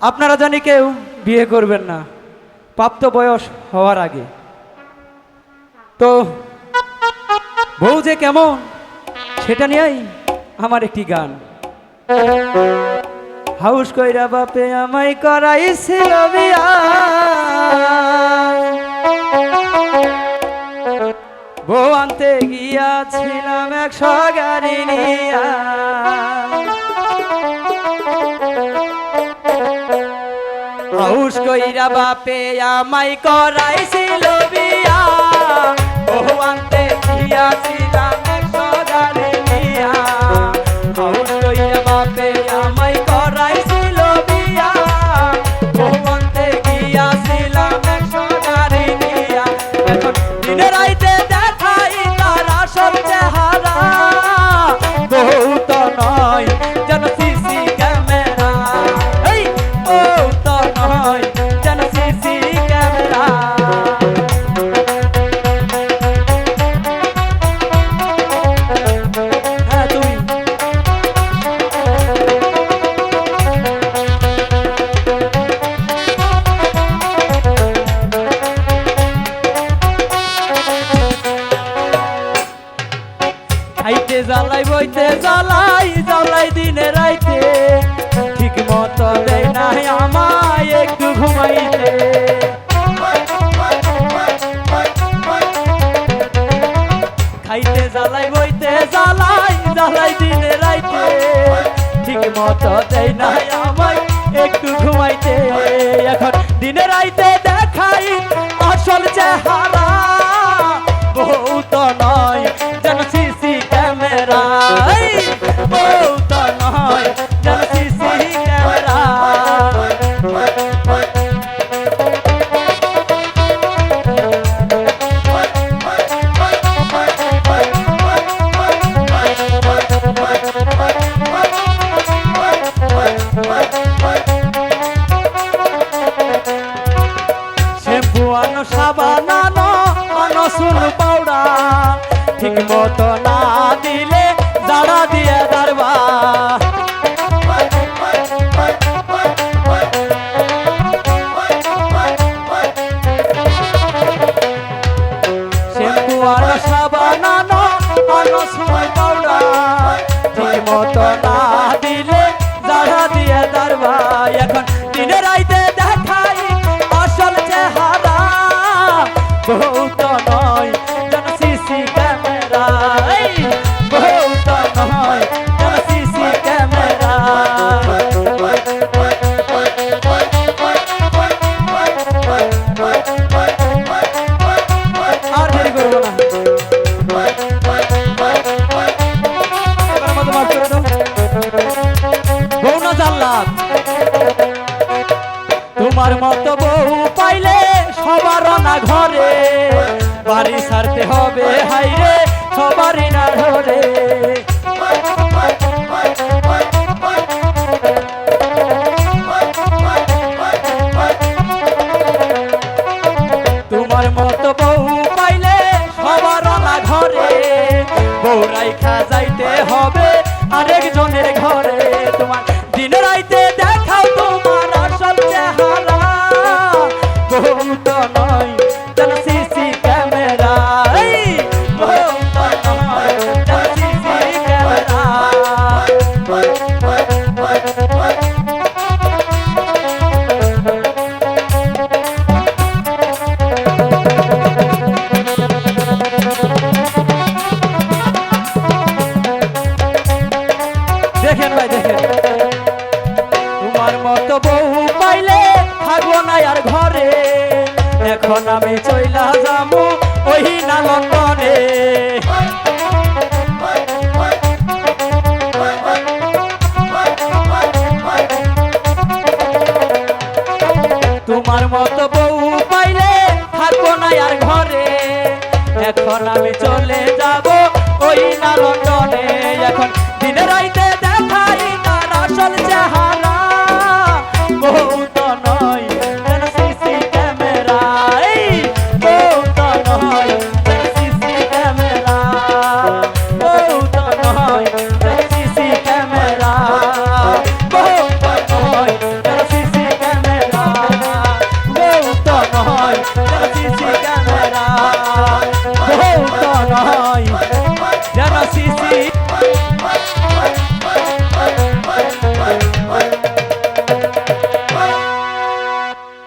আপনারা জানি কেউ বিয়ে করবেন না। প্রাপ্ত বয়স হওয়ার আগে। তো বউ যে কেমন, সেটা নিয়েই আমার একটি গান। হাউস কইরা বাপে আমায় করাইছিল বউ আনতে গিয়াছিলাম একশো গাড়ি নিয়া। হাউস কইরা বাপে আমায় করাইছিল। বইতে জ্বালাই জ্বালাই দিনে রাইতে। ঠিক মতো দেয় নাই আমায় একটু ঘুমাইতে। খাইতে জ্বালাই, বইতে জ্বালাই জ্বালাই দিনে রাইতে। ঠিক মতো দেয় নাই আমায় একটু ঘুমাইতে। এখন দিনে রাইতে সাবান আনো আনো পাউডা ঠিক মতো না দিলে সবার না ঘরে, বাড়ি সারতে হবে হাইরে সবারই না ধরে তোমার মতো বউ পাইলে সবার না ঘরে বউ রাইখা যাইতে হবে আরেকজনের ঘরে। এখন আমি চইলা যাব ওই না লন্ডনে তোমার মতো বউ পাইলে থাকব না আর ঘরে। এখন আমি চলে